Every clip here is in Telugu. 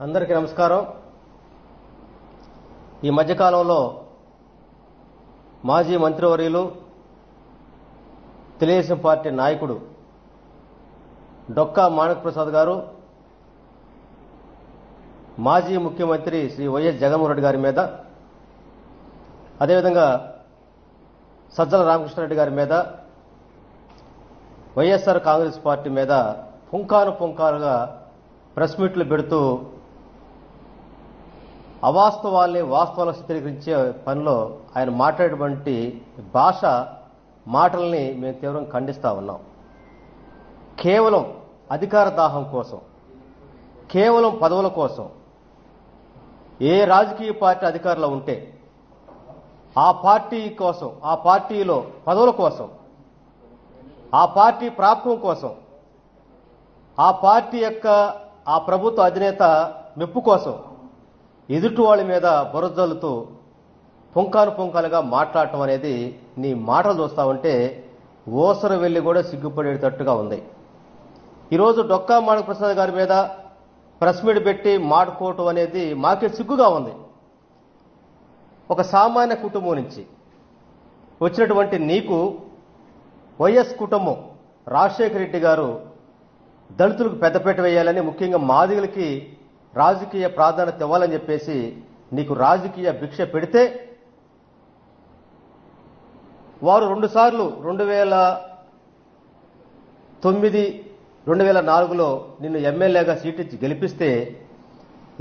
అందరికీ నమస్కారం. ఈ మధ్యకాలంలో మాజీ మంత్రివర్యులు తెలుగుదేశం పార్టీ నాయకుడు డొక్కా మాణిక్ ప్రసాద్ గారు మాజీ ముఖ్యమంత్రి శ్రీ వైఎస్ జగన్మోహన్ రెడ్డి గారి మీద అదేవిధంగా సజ్జల రామకృష్ణారెడ్డి గారి మీద వైఎస్ఆర్ కాంగ్రెస్ పార్టీ మీద పుంకాను పుంకాలుగా ప్రెస్ మీట్లు పెడుతూ అవాస్తవాల్ని వాస్తవాలు చిత్రీకరించే పనిలో ఆయన మాట్లాడేటువంటి భాష మాటల్ని మేము తీవ్రం ఖండిస్తా ఉన్నాం. కేవలం అధికార దాహం కోసం కేవలం పదవుల కోసం ఏ రాజకీయ పార్టీ అధికారంలో ఉంటే ఆ పార్టీ కోసం ఆ పార్టీలో పదవుల కోసం ఆ పార్టీ ప్రాప్తం కోసం ఆ పార్టీ యొక్క ఆ ప్రభుత్వ అధినేత మెప్పు కోసం ఎదుటి వాళ్ళ మీద బురదలతో పుంకాను పుంకాలుగా మాట్లాడటం అనేది నీ మాటలు చూస్తా ఉంటే ఓసరు వెళ్ళి కూడా సిగ్గుపడేటట్టుగా ఉంది. ఈరోజు డొక్కా మాణిక ప్రసాద్ గారి మీద ప్రెస్ మీట్ పెట్టి మాడుకోవటం అనేది మాకే సిగ్గుగా ఉంది. ఒక సామాన్య కుటుంబం నుంచి వచ్చినటువంటి నీకు వైఎస్ కుటుంబం రాజశేఖర రెడ్డి గారు దళితులకు పెద్దపేట వేయాలని ముఖ్యంగా మాదిగలకి రాజకీయ ప్రాధాన్యత ఇవ్వాలని చెప్పేసి నీకు రాజకీయ భిక్ష పెడితే వారు రెండుసార్లు రెండు వేల తొమ్మిది రెండు వేల నాలుగులో నిన్ను ఎమ్మెల్యేగా సీటిచ్చి గెలిపిస్తే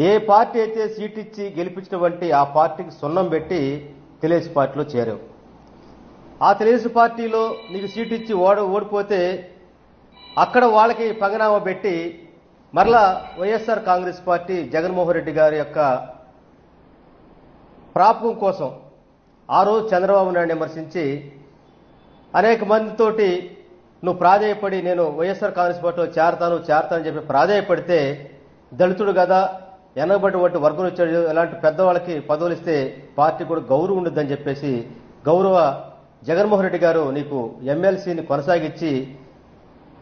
ఏ పార్టీ అయితే సీట్ ఇచ్చి గెలిపించినటువంటి ఆ పార్టీకి సున్నం పెట్టి తెలుగుదేశం పార్టీలో చేరావు. ఆ తెలుగుదేశం పార్టీలో నీకు సీట్ ఇచ్చి ఓడ ఓడిపోతే అక్కడ వాళ్ళకి పగనామా పెట్టి మరలా YSR Congress party Jaganmohan Reddy గారి యొక్క ప్రాపకం కోసం ఆ రోజు చంద్రబాబు నాయుడు విమర్శించి అనేక మందితోటి నువ్వు ప్రాధేయపడి నేను వైఎస్ఆర్ కాంగ్రెస్ పార్టీలో చేరతాను చేరతానని చెప్పి ప్రాధేయపడితే దళితుడు కదా ఎనబడినటువంటి వర్గం వచ్చాడు ఇలాంటి పెద్దవాళ్ళకి పదవులు ఇస్తే పార్టీ కూడా గౌరవం ఉండదని చెప్పేసి గౌరవ జగన్మోహన్ రెడ్డి గారు నీకు ఎమ్మెల్సీని కొనసాగించి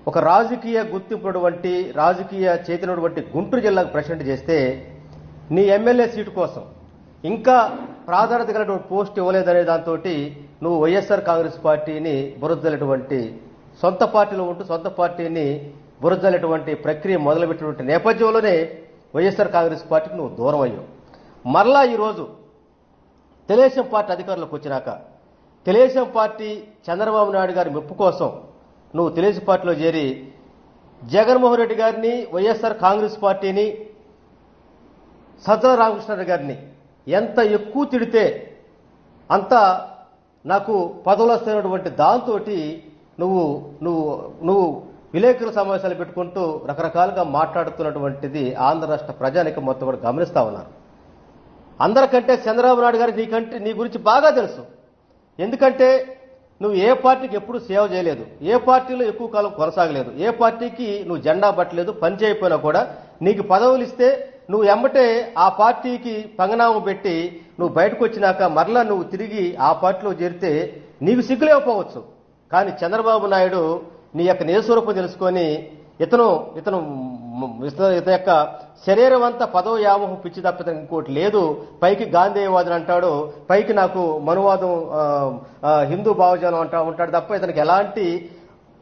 ఒక రాజకీయ గుర్తింపునటువంటి రాజకీయ చేతినటువంటి గుంటూరు జిల్లాకు ప్రెసిడెంట్ చేస్తే నీ ఎమ్మెల్యే సీటు కోసం ఇంకా ప్రాధాన్యత కలిగినటువంటి పోస్ట్ ఇవ్వలేదనే దాంతో నువ్వు వైఎస్ఆర్ కాంగ్రెస్ పార్టీని బురదలేటువంటి సొంత పార్టీలో ఉంటూ సొంత పార్టీని బురదలేటువంటి ప్రక్రియ మొదలుపెట్టినటువంటి నేపథ్యంలోనే వైఎస్ఆర్ కాంగ్రెస్ పార్టీకి నువ్వు దూరం అయ్యావు. మరలా ఈరోజు తెలుగుదేశం పార్టీ అధికారంలోకి వచ్చినాక తెలుగుదేశం పార్టీ చంద్రబాబు నాయుడు గారి మెప్పు కోసం నువ్వు తెలుగుదేశం పార్టీలో చేరి జగన్మోహన్ రెడ్డి గారిని వైఎస్ఆర్ కాంగ్రెస్ పార్టీని సజ్జల రామకృష్ణారెడ్డి గారిని ఎంత ఎక్కువ తిడితే అంత నాకు పదవులు వస్తున్నటువంటి దాంతో నువ్వు నువ్వు నువ్వు విలేకరుల సమావేశాలు పెట్టుకుంటూ రకరకాలుగా మాట్లాడుతున్నటువంటిది ఆంధ్ర రాష్ట్ర ప్రజానికి మొత్తం కూడా గమనిస్తా ఉన్నారు. అందరికంటే చంద్రబాబు నాయుడు గారికి నీకంటే నీ గురించి బాగా తెలుసు. ఎందుకంటే నువ్వు ఏ పార్టీకి ఎప్పుడు సేవ చేయలేదు ఏ పార్టీలో ఎక్కువ కాలం కొనసాగలేదు ఏ పార్టీకి నువ్వు జెండా పట్టలేదు పని చేయకపోయినా కూడా నీకు పదవులు ఇస్తే నువ్వు ఎమ్మటే ఆ పార్టీకి పంగనామం పెట్టి నువ్వు బయటకు వచ్చినాక మరలా నువ్వు తిరిగి ఆ పార్టీలో చేరితే నీకు సిగ్గులేకపోవచ్చు. కానీ చంద్రబాబు నాయుడు నీ యొక్క నిజస్వరూపం తెలుసుకొని ఇతను ఇతను ఇతని యొక్క శరీరం అంతా పదవ యామోహం పిచ్చి తప్పిత ఇంకోటి లేదు. పైకి గాంధేయవాదులు అంటాడు పైకి నాకు మనువాదం హిందూ భావజాలం అంటా ఉంటాడు తప్ప ఇతనికి ఎలాంటి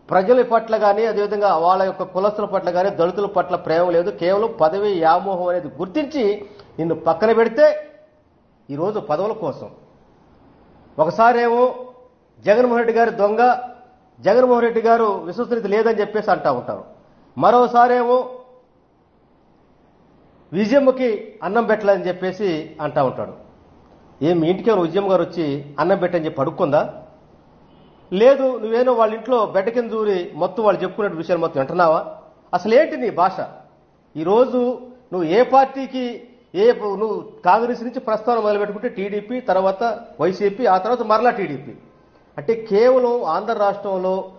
ప్రజల పట్ల కానీ అదేవిధంగా వాళ్ళ యొక్క కులస్తుల పట్ల కానీ దళితుల పట్ల ప్రేమ లేదు. కేవలం పదవి వ్యామోహం అనేది గుర్తించి నిన్ను పక్కన పెడితే ఈరోజు పదవుల కోసం. ఒకసారేమో జగన్మోహన్ రెడ్డి గారి దొంగ జగన్మోహన్ రెడ్డి గారు విశ్వసనీయత లేదని చెప్పేసి అంటా ఉంటారు. మరోసారేమో విజయమ్మకి అన్నం పెట్టలేదని చెప్పేసి అంటా ఉంటాడు. ఏం ఇంటికే ఇంటికి విజయమ్మ గారు వచ్చి అన్నం పెట్టని చెప్పి అడుక్కుందా? లేదు నువ్వేనో వాళ్ళ ఇంట్లో బెడ్ కింద దూరి మొత్తం వాళ్ళు చెప్పుకునే విషయాలు మొత్తం వింటున్నావా? అసలు ఏంటి నీ భాష? ఈరోజు నువ్వు ఏ పార్టీకి ఏ నువ్వు కాంగ్రెస్ నుంచి ప్రస్థానం మొదలుపెట్టుకుంటే టీడీపీ తర్వాత వైసీపీ ఆ తర్వాత మరలా టీడీపీ. అంటే కేవలం ఆంధ్ర రాష్ట్రంలో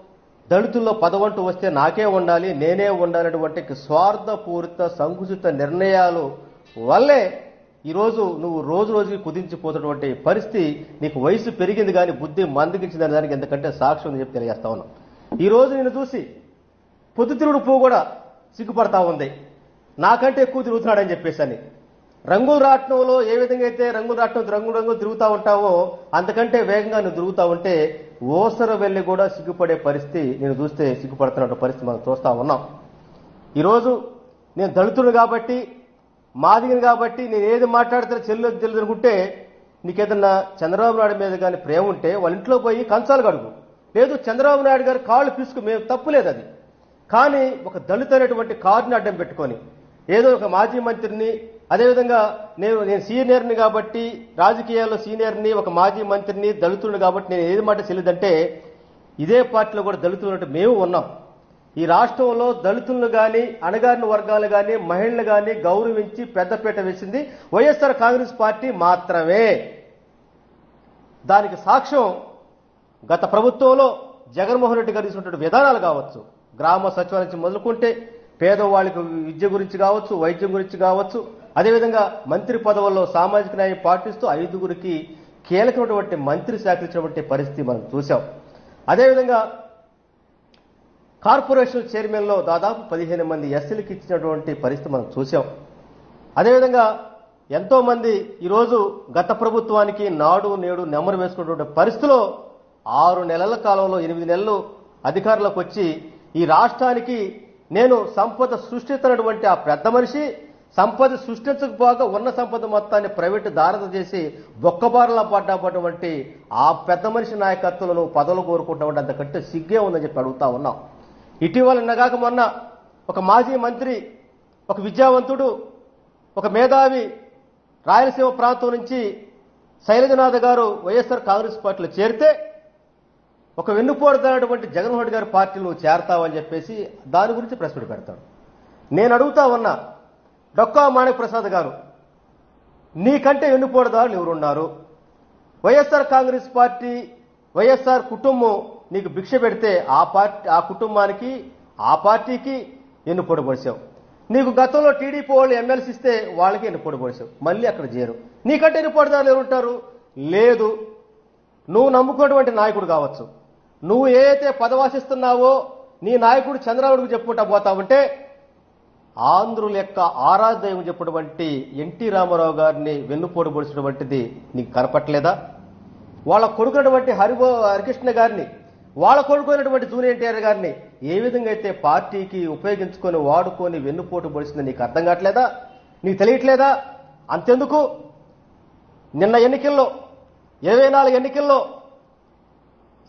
దళితుల్లో పదవంటూ వస్తే నాకే ఉండాలి నేనే ఉండాలనేటువంటి స్వార్థపూరిత సంకుచిత నిర్ణయాలు వల్లే ఈరోజు నువ్వు రోజు రోజుకి కుదించిపోతున్నటువంటి పరిస్థితి నీకు వయసు పెరిగింది కానీ బుద్ధి మందగించిందని దానికి ఎందుకంటే సాక్ష్యం అని చెప్పి తెలియజేస్తా ఉన్నాం. ఈ రోజు నేను చూసి పొద్దుతిరుడు పువ్వు కూడా సిగ్గుపడతా ఉంది. నాకంటే ఎక్కువ తిరుగుతున్నాడని చెప్పేసి అని రంగుల రాట్నంలో ఏ విధంగా అయితే రంగుల రాట్నం రంగు రంగులు తిరుగుతూ ఉంటావో అంతకంటే వేగంగా నువ్వు తిరుగుతూ ఉంటే ఓసర వెళ్ళి కూడా సిగ్గుపడే పరిస్థితి నేను చూస్తే సిగ్గుపడుతున్న పరిస్థితి మనం చూస్తా ఉన్నాం. ఈరోజు నేను దళితుడు కాబట్టి మాదిగను కాబట్టి నేను ఏది మాట్లాడితే చెల్లు తెలుసు అనుకుంటే నీకేదన్నా చంద్రబాబు నాయుడు మీద కానీ ప్రేమ ఉంటే వాళ్ళ ఇంట్లో పోయి కంచాలు కడుగు. లేదు చంద్రబాబు నాయుడు గారు కాళ్ళు పిసుకు మేము తప్పులేదు అది. కానీ ఒక దళిత అనేటువంటి కారుని అడ్డం పెట్టుకొని ఏదో ఒక మాజీ మంత్రిని అదేవిధంగా నేను నేను సీనియర్ని కాబట్టి రాజకీయాల్లో సీనియర్ని ఒక మాజీ మంత్రిని దళితుడిని కాబట్టి నేను ఏది మాట తెలియదంటే ఇదే పార్టీలో కూడా దళితులు ఉన్నట్టు మేము ఉన్నాం. ఈ రాష్ట్రంలో దళితులను గాని అణగారిన వర్గాలు గాని మహిళలు గాని గౌరవించి పెద్దపీట వేసింది వైఎస్ఆర్ కాంగ్రెస్ పార్టీ మాత్రమే. దానికి సాక్ష్యం గత ప్రభుత్వంలో జగన్మోహన్ రెడ్డి గారు తీసుకున్నటువంటి విధానాలు కావచ్చు. గ్రామ సచివాలయం నుంచి మొదలుకుంటే పేదవాళ్ళకి విద్య గురించి కావచ్చు వైద్యం గురించి కావచ్చు అదేవిధంగా మంత్రి పదవుల్లో సామాజిక న్యాయం పాటిస్తూ ఐదుగురికి కీలకమైనటువంటి మంత్రి శాఖలు ఇచ్చినటువంటి పరిస్థితి మనం చూసాం అదేవిధంగా కార్పొరేషన్ చైర్మన్లో దాదాపు పదిహేను మంది ఎస్సీలకు ఇచ్చినటువంటి పరిస్థితి మనం చూసాం అదేవిధంగా ఎంతో మంది ఈరోజు గత ప్రభుత్వానికి నాడు నేడు నెమరు వేసుకున్నటువంటి పరిస్థితిలో ఆరు నెలల కాలంలో ఎనిమిది నెలలు అధికారంలోకి వచ్చి ఈ రాష్ట్రానికి నేను సంపద సృష్టిస్తున్నటువంటి ఆ పెద్ద మనిషి సంపద సృష్టించకపోగా ఉన్న సంపద మొత్తాన్ని ప్రైవేటు దారత చేసి బొక్కబారలా పడ్డటువంటి ఆ పెద్ద మనిషి నాయకత్వంలో నువ్వు పదవులు కోరుకుంటావు అంతకంటే సిగ్గే ఉందని చెప్పి అడుగుతా ఉన్నాం. ఇటీవల నగాక మొన్న ఒక మాజీ మంత్రి ఒక విద్యావంతుడు ఒక మేధావి రాయలసీమ ప్రాంతం నుంచి శైలజనాథ్ గారు వైఎస్ఆర్ కాంగ్రెస్ పార్టీలో చేరితే ఒక వెన్నుపోడుతున్నటువంటి జగన్మోహన్ గారి పార్టీలో చేరతావని చెప్పేసి దాని గురించి ప్రెస్ మీట్ పెడతాడు. నేను అడుగుతా ఉన్నా డొక్కా మాణిక్ ప్రసాద్ గారు. నీకంటే వెన్నుపోడుదారులు ఎవరున్నారు? వైఎస్ఆర్ కాంగ్రెస్ పార్టీ వైఎస్ఆర్ కుటుంబం నీకు భిక్ష పెడితే ఆ పార్టీ ఆ కుటుంబానికి ఆ పార్టీకి ఎన్ను పొడిచావు. నీకు గతంలో టీడీపీ వాళ్ళు ఎమ్మెల్సీ ఇస్తే వాళ్ళకి ఎన్నుపోటు పొడిచావు. మళ్ళీ అక్కడ చేరు. నీకంటే ఎన్నుపోటుదారులు ఎవరుంటారు? లేదు. నువ్వు నమ్ముకున్నటువంటి నాయకుడు కావచ్చు. నువ్వు ఏ అయితే పదవాసిస్తున్నావో నీ నాయకుడు చంద్రబాబుకు చెప్పుకుంటా పోతా ఉంటే ఆంధ్రుల యొక్క ఆరాధ్యం చెప్పినటువంటి ఎన్టీ రామారావు గారిని వెన్నుపోటు పొడిచినటువంటిది నీకు కనపట్లేదా వాళ్ళ కొడుకున్నటువంటి హరిబో హరికృష్ణ గారిని వాళ్ళ కొడుకున్నటువంటి జూనియర్ ఎన్టీఆర్ గారిని ఏ విధంగా అయితే పార్టీకి ఉపయోగించుకొని వాడుకొని వెన్నుపోటు పొడిచిందో నీకు అర్థం కావట్లేదా? నీకు తెలియట్లేదా? అంతెందుకు? నిన్న ఎన్నికల్లో ఇరవై నాలుగు ఎన్నికల్లో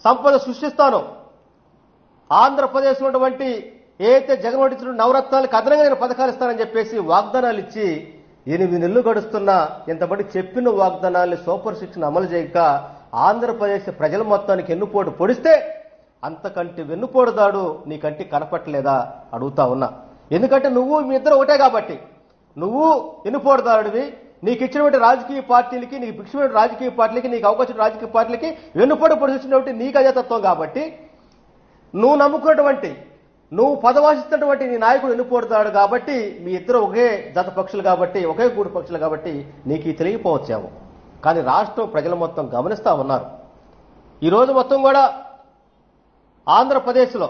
సంపద సృష్టిస్తాను. ఆంధ్రప్రదేశ్ ఉన్నటువంటి ఏదైతే జగన్మోహన్ ఇచ్చిన నవరత్నాలకు అదనంగా నేను పథకాలు ఇస్తానని చెప్పేసి వాగ్దానాలు ఇచ్చి ఎనిమిది నెలలు గడుస్తున్నా ఇంతబడి చెప్పిన వాగ్దానాల్ని సూపర్ శిక్షణ అమలు చేయక ఆంధ్రప్రదేశ్ ప్రజల మొత్తానికి ఎన్నుపోటు పొడిస్తే అంతకంటే వెన్నుపోడుదాడు నీకంటి కనపట్లేదా అడుగుతా ఉన్నా. ఎందుకంటే నువ్వు మీ ఇద్దరు ఒకటే కాబట్టి. నువ్వు ఎన్నుపోటుదారుడివి నీకు ఇచ్చినటువంటి రాజకీయ పార్టీలకి నీకు భిక్షమైన రాజకీయ పార్టీలకి నీకు అవకాశం రాజకీయ పార్టీలకి వెన్నుపోటు పొడిచినటువంటి నీకు అజతత్వం కాబట్టి నువ్వు నమ్ముకున్నటువంటి నువ్వు పదవాసిస్తున్నటువంటి నీ నాయకుడు ఎన్నుపోడుతాడు కాబట్టి మీ ఇద్దరు ఒకే జత పక్షులు కాబట్టి ఒకే గూడు పక్షులు కాబట్టి నీకు ఇది కానీ రాష్ట్రం ప్రజలు మొత్తం గమనిస్తా ఉన్నారు. ఈరోజు మొత్తం కూడా ఆంధ్రప్రదేశ్లో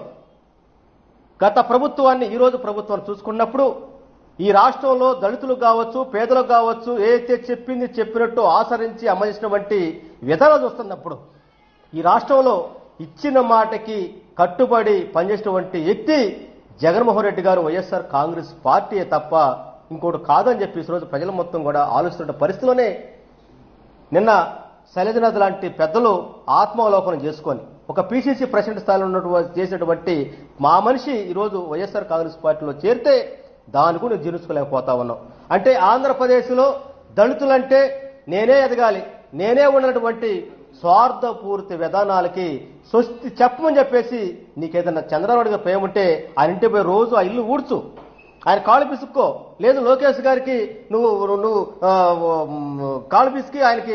గత ప్రభుత్వాన్ని ఈరోజు ప్రభుత్వాన్ని చూసుకున్నప్పుడు ఈ రాష్ట్రంలో దళితులు కావచ్చు పేదలకు కావచ్చు ఏదైతే చెప్పింది చెప్పినట్టు ఆచరించి అమర్చినటువంటి విధానాలు చూస్తున్నప్పుడు ఈ రాష్ట్రంలో ఇచ్చిన మాటకి కట్టుబడి పనిచేసినటువంటి వ్యక్తి జగన్మోహన్ రెడ్డి గారు వైఎస్ఆర్ కాంగ్రెస్ పార్టీ తప్ప ఇంకోటి కాదని చెప్పి ఈరోజు రోజు ప్రజలు మొత్తం కూడా ఆలోచిస్తున్న పరిస్థితిలోనే నిన్న శైలజనాథ్ లాంటి పెద్దలు ఆత్మావలోకనం చేసుకొని ఒక పీసీసీ ప్రెసిడెంట్ స్థాయిలో ఉన్నటువంటి చేసినటువంటి మా మనిషి ఈరోజు వైఎస్ఆర్ కాంగ్రెస్ పార్టీలో చేరితే దాని కూడా జీర్ణించుకోలేకపోతా ఉన్నాం. అంటే ఆంధ్రప్రదేశ్లో దళితులంటే నేనే ఎదగాలి నేనే ఉన్నటువంటి స్వార్థపూర్తి విధానాలకి స్వస్తి చెప్పమని చెప్పేసి నీకేదన్నా చంద్రబాబు గారి ప్రేమ ఉంటే ఆయన ఇంటి పోయి రోజు ఆ ఇల్లు ఊడ్చు. ఆయన కాళ్ళు పిసుక్కో. లేదు లోకేష్ గారికి నువ్వు నువ్వు కాళ్ళు పిసికి ఆయనకి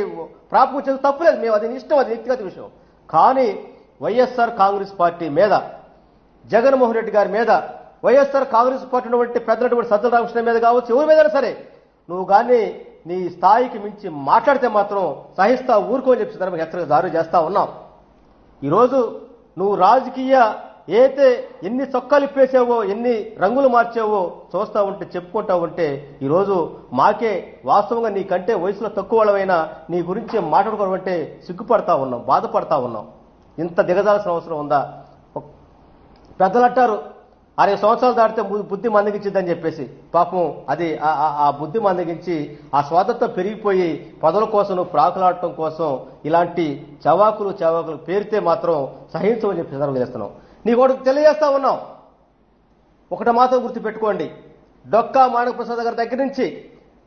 ప్రాపం చేసి తప్పులేదు మేము అది ఇష్టం అది వ్యక్తిగత విషయం. కానీ వైఎస్ఆర్ కాంగ్రెస్ పార్టీ మీద జగన్మోహన్ రెడ్డి గారి మీద వైఎస్ఆర్ కాంగ్రెస్ పార్టీ ఉన్నటువంటి పెద్దటువంటి సజ్జల రామకృష్ణ మీద కావచ్చు ఎవరి మీద సరే నువ్వు కానీ నీ స్థాయికి మించి మాట్లాడితే మాత్రం సహిస్తా ఊరుకోని చెప్పి సందర్భంగా హెచ్చరిక దారి చేస్తా ఉన్నాం. ఈరోజు నువ్వు రాజకీయ ఏతే ఎన్ని చొక్కాలు ఇప్పేసావో ఎన్ని రంగులు మార్చావో చూస్తా ఉంటే చెప్పుకుంటా ఉంటే ఈరోజు మాకే వాస్తవంగా నీకంటే వయసులో తక్కువ వాళ్ళమైనా నీ గురించి మాట్లాడుకోవడం అంటే సిగ్గుపడతా ఉన్నాం బాధపడతా ఉన్నాం. ఇంత దిగజాల్సిన అవసరం ఉందా? పెద్దలంటారు అరవై సంవత్సరాలు దాటితే బుద్ధి మందగించిందని చెప్పేసి పాపం అది ఆ- ఆ- బుద్ధి మందగించి ఆ స్వాతంత్రం పెరిగిపోయి పదవుల కోసం ప్రాకులాడటం కోసం ఇలాంటి చవాకులు చవాకులు పేరితే మాత్రం సహించమని చెప్పి సందర్భం చేస్తున్నాం. నీ వాడికి తెలియజేస్తా ఉన్నాం. ఒకటి మాత్రం గుర్తుపెట్టుకోండి. డొక్కా మాణిక ప్రసాద్ గారి దగ్గర నుంచి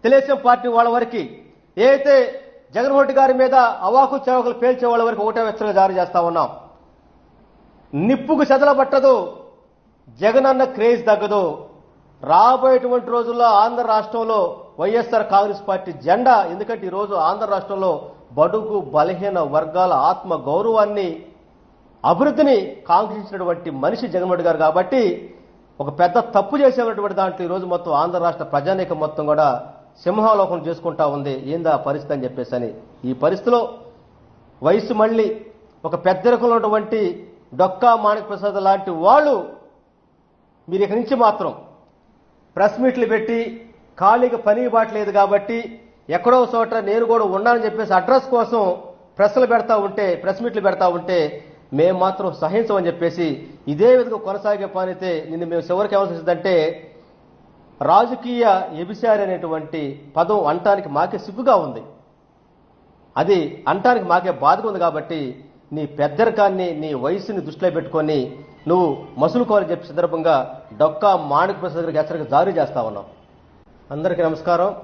తెలుగుదేశం పార్టీ వాళ్ళ వరకు ఏదైతే జగన్మోహన్ రెడ్డి గారి మీద అవాకు చవాకులు పేల్చే వాళ్ళ వరకు ఒకటే వెచ్చగా జారీ చేస్తా ఉన్నాం. నిప్పుకు చెదల పట్టదు జగనన్న క్రేజ్ తగ్గదు. రాబోయేటువంటి రోజుల్లో ఆంధ్ర రాష్ట్రంలో వైఎస్ఆర్ కాంగ్రెస్ పార్టీ జెండా. ఎందుకంటే ఈరోజు ఆంధ్ర రాష్ట్రంలో బడుగు బలహీన వర్గాల ఆత్మ గౌరవాన్ని అభివృద్ధిని కాంక్షించినటువంటి మనిషి జగన్మోహన్ గారు కాబట్టి ఒక పెద్ద తప్పు చేసేటువంటి దాంట్లో ఈరోజు మొత్తం ఆంధ్ర రాష్ట్ర ప్రజానీకం మొత్తం కూడా సింహాలోకం చేసుకుంటా ఉంది. ఏందా పరిస్థితి అని చెప్పేసి అని. ఈ పరిస్థితిలో వయసు మళ్ళీ ఒక పెద్దరికంలో ఉన్నటువంటి డొక్కా మాణిక ప్రసాద్ లాంటి వాళ్ళు మీరు ఇక నుంచి మాత్రం ప్రెస్ మీట్లు పెట్టి ఖాళీగా పని ఇవ్వట్లేదు కాబట్టి ఎక్కడో చోట నేను కూడా ఉన్నానని చెప్పేసి అడ్రస్ కోసం ప్రెస్లు పెడతా ఉంటే ప్రెస్ మీట్లు పెడతా ఉంటే మేము మాత్రం సహించమని చెప్పేసి ఇదే విధంగా కొనసాగే పని అయితే నిన్ను మేము చివరికి ఏమవుతుందంటే రాజకీయ ఎబిసారి అనేటువంటి పదం అంటానికి మాకే సిగ్గుగా ఉంది. అది అంటానికి మాకే బాధగా ఉంది కాబట్టి నీ పెద్దరికాన్ని నీ వయసుని దృష్టిలో పెట్టుకొని నువ్వు మసులుకోవాలని చెప్పి సందర్భంగా డొక్కా మాణిక ప్రసాద్ దగ్గరికి హెచ్చరిక జారీ చేస్తా ఉన్నావు. అందరికీ నమస్కారం.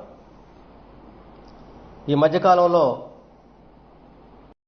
ఈ మధ్యకాలంలో